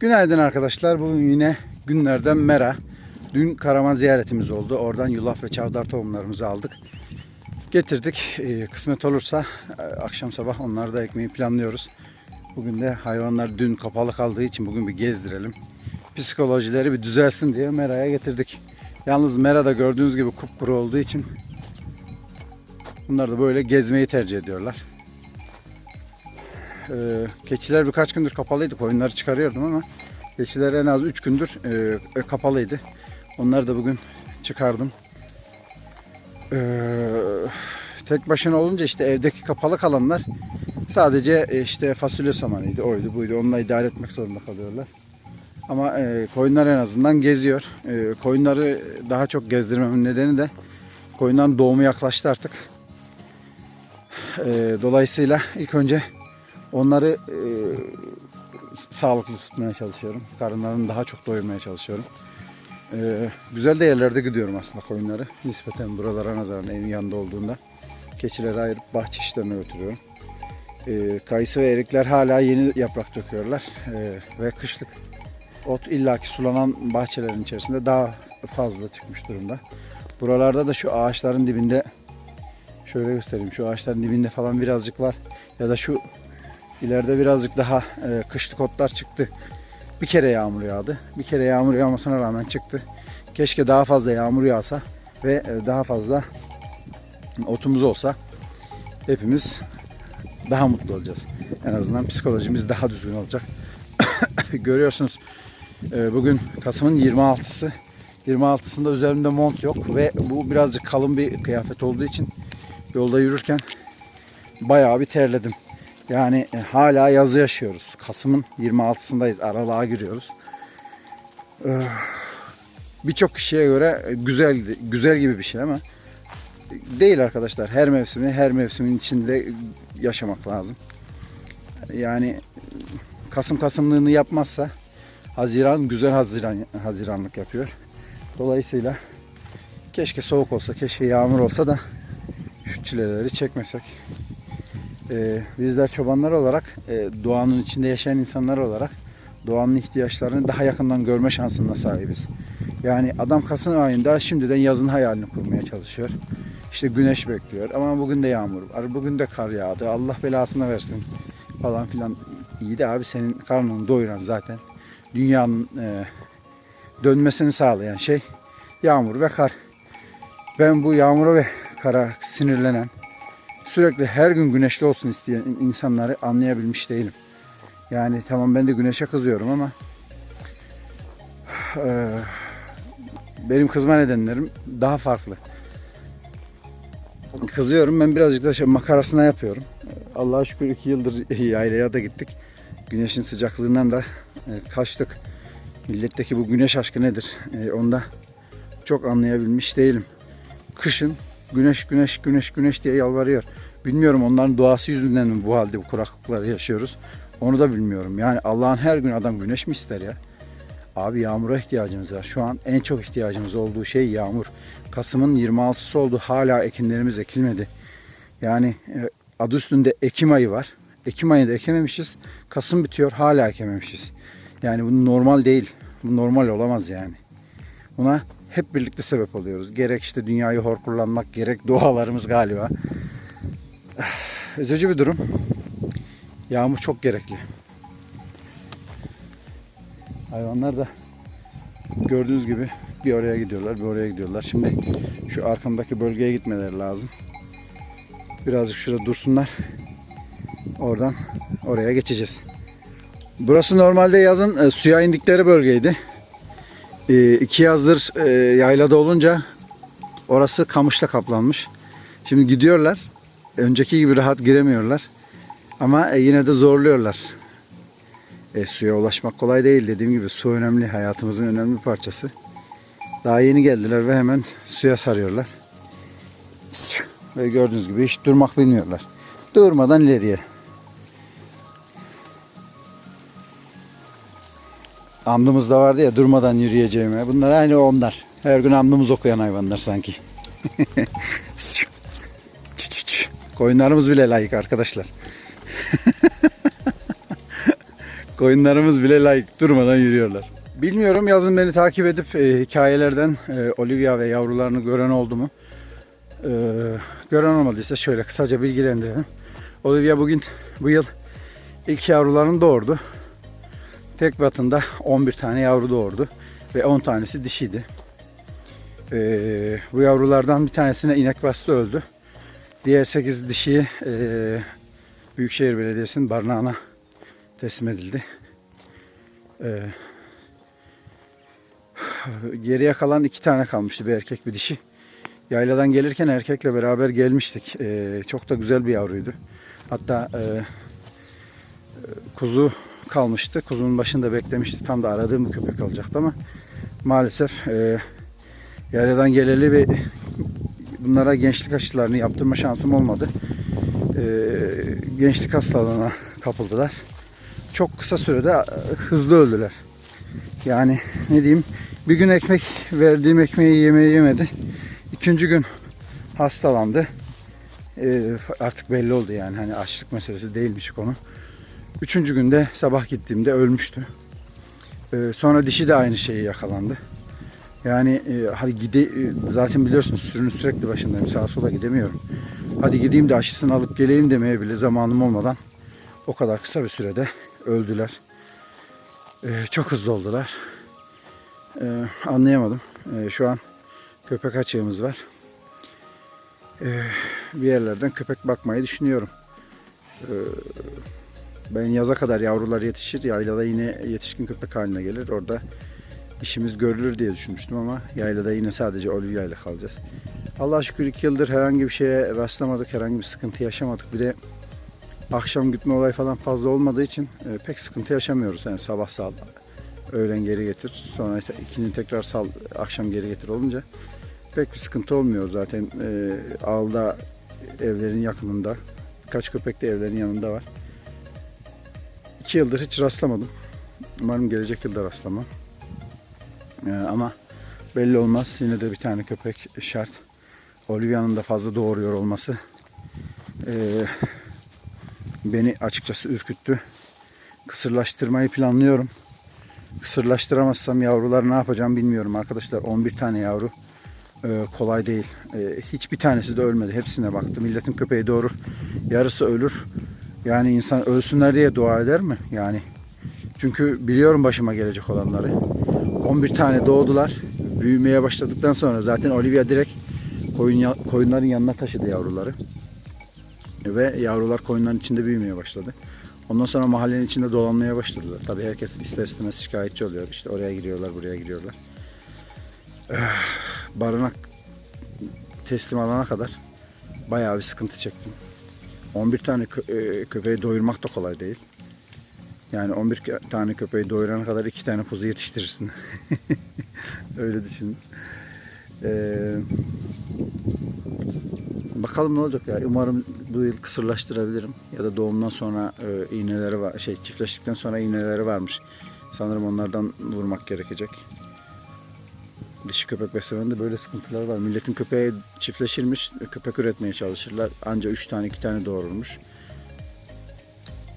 Günaydın arkadaşlar. Bugün yine günlerden mera. Dün Karaman ziyaretimiz oldu. Oradan yulaf ve çavdar tohumlarımızı aldık. Getirdik. Ee, kısmet olursa e, akşam sabah onları da ekmeği planlıyoruz. Bugün de hayvanlar dün kapalı kaldığı için bugün bir gezdirelim. Psikolojileri bir düzelsin diye meraya getirdik. Yalnız mera da gördüğünüz gibi kupkuru olduğu için bunlar da böyle gezmeyi tercih ediyorlar. Ee, keçiler birkaç gündür kapalıydı. Koyunları çıkarıyordum ama keçiler en az 3 gündür e, kapalıydı. Onları da bugün çıkardım. Tek başına olunca işte evdeki kapalı kalanlar sadece e, işte fasulye samanıydı, oydu buydu. Onunla idare etmek zorunda kalıyorlar. Ama e, koyunlar en azından geziyor. E, koyunları daha çok gezdirmemin nedeni de koyunların doğumu yaklaştı artık. E, dolayısıyla ilk önce Onları e, sağlıklı tutmaya çalışıyorum. Karınlarını daha çok doyurmaya çalışıyorum. E, güzel de yerlerde gidiyorum aslında koyunları. Nispeten buralara nazaran evin yanında olduğunda. Keçileri ayırıp bahçe işlerine götürüyorum. E, kayısı ve erikler hala yeni yaprak döküyorlar. E, ve kışlık ot illaki sulanan bahçelerin içerisinde daha fazla çıkmış durumda. Buralarda da şu ağaçların dibinde şöyle göstereyim. Şu ağaçların dibinde falan birazcık var. Ya da şu İleride birazcık daha e, kışlık otlar çıktı. Bir kere yağmur yağdı. Bir kere yağmur yağmasına rağmen çıktı. Keşke daha fazla yağmur yağsa ve e, daha fazla otumuz olsa hepimiz daha mutlu olacağız. En azından psikolojimiz daha düzgün olacak. Görüyorsunuz e, bugün Kasım'ın 26'sı. 26'sında üzerimde mont yok ve bu birazcık kalın bir kıyafet olduğu için yolda yürürken bayağı bir terledim. Yani e, hala yazı yaşıyoruz. Kasım'ın 26'sındayız. Aralığa giriyoruz. Ee, Birçok kişiye göre e, güzel güzel gibi bir şey ama değil arkadaşlar. Her mevsimi her mevsimin içinde yaşamak lazım. Yani Kasım Kasımlığını yapmazsa Haziran güzel Haziran Haziranlık yapıyor. Dolayısıyla keşke soğuk olsa, keşke yağmur olsa da şu çileleri çekmesek. Ee, bizler çobanlar olarak e, doğanın içinde yaşayan insanlar olarak doğanın ihtiyaçlarını daha yakından görme şansına sahibiz. Yani adam Kasım ayında şimdiden yazın hayalini kurmaya çalışıyor. İşte güneş bekliyor ama bugün de yağmur var, bugün de kar yağdı. Allah belasını versin falan filan. İyi de abi senin karnını doyuran zaten dünyanın e, dönmesini sağlayan şey yağmur ve kar. Ben bu yağmura ve kara sinirlenen sürekli her gün güneşli olsun isteyen insanları anlayabilmiş değilim. Yani tamam ben de güneşe kızıyorum ama benim kızma nedenlerim daha farklı. Kızıyorum ben birazcık da şey, makarasına yapıyorum. Allah'a şükür iki yıldır yaylaya da gittik. Güneşin sıcaklığından da kaçtık. Milletteki bu güneş aşkı nedir? Onda çok anlayabilmiş değilim. Kışın güneş güneş güneş güneş diye yalvarıyor. Bilmiyorum onların doğası yüzünden mi bu halde bu kuraklıkları yaşıyoruz. Onu da bilmiyorum. Yani Allah'ın her gün adam güneş mi ister ya? Abi yağmura ihtiyacımız var. Şu an en çok ihtiyacımız olduğu şey yağmur. Kasım'ın 26'sı oldu. Hala ekinlerimiz ekilmedi. Yani e, adı üstünde Ekim ayı var. Ekim ayında ekememişiz. Kasım bitiyor hala ekememişiz. Yani bu normal değil. Bu normal olamaz yani. Buna hep birlikte sebep oluyoruz. Gerek işte dünyayı hor kullanmak, gerek doğalarımız galiba. Üzücü bir durum. Yağmur çok gerekli. Hayvanlar da gördüğünüz gibi bir oraya gidiyorlar, bir oraya gidiyorlar. Şimdi şu arkamdaki bölgeye gitmeleri lazım. Birazcık şurada dursunlar. Oradan oraya geçeceğiz. Burası normalde yazın e, suya indikleri bölgeydi. E, iki yazdır e, yaylada olunca orası kamışla kaplanmış. Şimdi gidiyorlar. Önceki gibi rahat giremiyorlar. Ama e, yine de zorluyorlar. E, suya ulaşmak kolay değil. Dediğim gibi su önemli. Hayatımızın önemli bir parçası. Daha yeni geldiler ve hemen suya sarıyorlar. Ve gördüğünüz gibi hiç durmak bilmiyorlar. Durmadan ileriye. Andımız da vardı ya durmadan yürüyeceğime. Bunlar aynı onlar. Her gün andımız okuyan hayvanlar sanki. Koyunlarımız bile layık arkadaşlar. Koyunlarımız bile layık durmadan yürüyorlar. Bilmiyorum yazın beni takip edip e, hikayelerden e, Olivia ve yavrularını gören oldu mu? E, gören olmadıysa şöyle kısaca bilgilendirelim. Olivia bugün bu yıl ilk yavrularını doğurdu. Tek batında 11 tane yavru doğurdu ve 10 tanesi dişiydi. E, bu yavrulardan bir tanesine inek bastı öldü. Diğer 8 dişi e, Büyükşehir Belediyesi'nin barınağına teslim edildi. E, geriye kalan iki tane kalmıştı bir erkek bir dişi. Yayladan gelirken erkekle beraber gelmiştik. E, çok da güzel bir yavruydu. Hatta e, kuzu kalmıştı. Kuzunun başında beklemişti. Tam da aradığım bir köpek olacaktı ama maalesef e, yayladan geleli ve bunlara gençlik aşılarını yaptırma şansım olmadı. E, gençlik hastalığına kapıldılar. Çok kısa sürede e, hızlı öldüler. Yani ne diyeyim bir gün ekmek verdiğim ekmeği yemeği yemedi. İkinci gün hastalandı. E, artık belli oldu yani hani açlık meselesi değilmiş konu. Üçüncü günde sabah gittiğimde ölmüştü. E, sonra dişi de aynı şeyi yakalandı. Yani e, hadi gide e, zaten biliyorsunuz sürünün sürekli başındayım sağa sola gidemiyorum. Hadi gideyim de aşısını alıp geleyim demeye bile zamanım olmadan o kadar kısa bir sürede öldüler. E, çok hızlı oldular. E, anlayamadım. E, şu an köpek açığımız var. E, bir yerlerden köpek bakmayı düşünüyorum. E, ben yaza kadar yavrular yetişir. Yaylada yine yetişkin köpek haline gelir. Orada işimiz görülür diye düşünmüştüm ama yaylada yine sadece Olivia ile kalacağız. Allah'a şükür iki yıldır herhangi bir şeye rastlamadık, herhangi bir sıkıntı yaşamadık. Bir de akşam gitme olay falan fazla olmadığı için e, pek sıkıntı yaşamıyoruz. Yani sabah sal, öğlen geri getir, sonra ikinin tekrar sal, akşam geri getir olunca pek bir sıkıntı olmuyor zaten. E, ağılda evlerin yakınında, birkaç köpek de evlerin yanında var. İki yıldır hiç rastlamadım. Umarım gelecek yılda rastlamam. Ee, ama belli olmaz. Yine de bir tane köpek şart. Olivia'nın da fazla doğuruyor olması ee, beni açıkçası ürküttü. Kısırlaştırmayı planlıyorum. Kısırlaştıramazsam yavrular ne yapacağım bilmiyorum arkadaşlar. 11 tane yavru ee, kolay değil. Hiçbir tanesi de ölmedi. Hepsine baktım. Milletin köpeği doğurur. Yarısı ölür. Yani insan ölsünler diye dua eder mi? Yani çünkü biliyorum başıma gelecek olanları. 11 tane doğdular. Büyümeye başladıktan sonra zaten Olivia direkt koyun, koyunların yanına taşıdı yavruları. Ve yavrular koyunların içinde büyümeye başladı. Ondan sonra mahallenin içinde dolanmaya başladılar. Tabii herkes ister istemez şikayetçi oluyor. İşte oraya giriyorlar, buraya giriyorlar. Eh, Barınak teslim alana kadar bayağı bir sıkıntı çektim. 11 tane kö- e, köpeği doyurmak da kolay değil. Yani 11 ke- tane köpeği doyurana kadar 2 tane kuzu yetiştirirsin. Öyle düşün. Ee, bakalım ne olacak ya. Umarım bu yıl kısırlaştırabilirim. Ya da doğumdan sonra e, iğneleri var. Şey çiftleştikten sonra iğneleri varmış. Sanırım onlardan vurmak gerekecek. Dişi köpek beslemende böyle sıkıntılar var. Milletin köpeği çiftleşirmiş, köpek üretmeye çalışırlar. Anca 3 tane 2 tane doğurulmuş.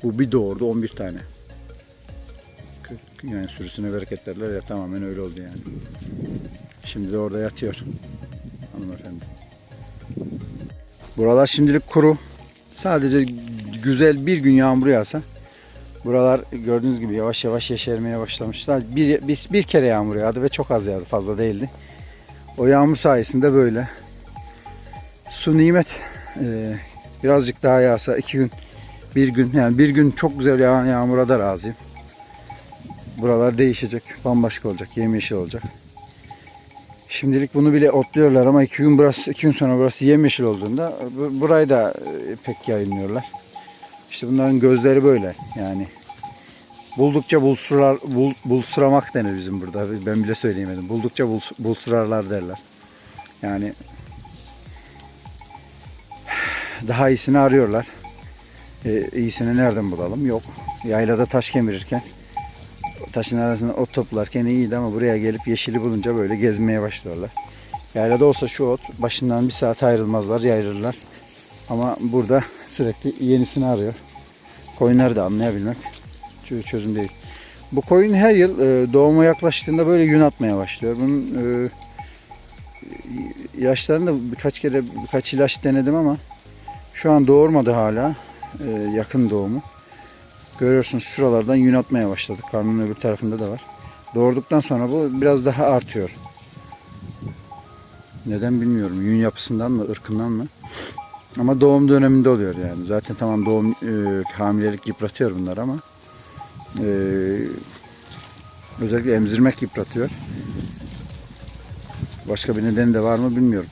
Bu bir doğurdu 11 tane. Yani sürüsüne bereket ya tamamen öyle oldu yani. Şimdi de orada yatıyor hanımefendi. Buralar şimdilik kuru. Sadece güzel bir gün yağmur yağsa buralar gördüğünüz gibi yavaş yavaş yeşermeye başlamışlar. Bir, bir, bir kere yağmur yağdı ve çok az yağdı fazla değildi. O yağmur sayesinde böyle. Su nimet. Ee, birazcık daha yağsa iki gün bir gün yani bir gün çok güzel yağan yağmura da razıyım. Buralar değişecek. Bambaşka olacak. Yemyeşil olacak. Şimdilik bunu bile otluyorlar ama iki gün burası iki gün sonra burası yemyeşil olduğunda bu- burayı da e, pek yayılmıyorlar. İşte bunların gözleri böyle yani. Buldukça bulsurar, bul, bulsuramak denir bizim burada. Ben bile söyleyemedim. Buldukça buls, bulsurarlar derler. Yani daha iyisini arıyorlar. E, iyisini nereden bulalım? Yok. Yaylada taş kemirirken taşın arasında ot toplarken iyiydi ama buraya gelip yeşili bulunca böyle gezmeye başlıyorlar. Yaylada olsa şu ot başından bir saat ayrılmazlar, yayılırlar. Ama burada sürekli yenisini arıyor. Koyunları da anlayabilmek çö- çözüm değil. Bu koyun her yıl e, doğuma yaklaştığında böyle yün atmaya başlıyor. Bunun e, yaşlarında birkaç kere birkaç ilaç denedim ama şu an doğurmadı hala. E, yakın doğumu. Görüyorsunuz şuralardan yün atmaya başladık. Karnının öbür tarafında da var. Doğurduktan sonra bu biraz daha artıyor. Neden bilmiyorum. Yün yapısından mı, ırkından mı? Ama doğum döneminde oluyor yani. Zaten tamam doğum e, hamilelik yıpratıyor bunlar ama e, özellikle emzirmek yıpratıyor. Başka bir nedeni de var mı bilmiyorum.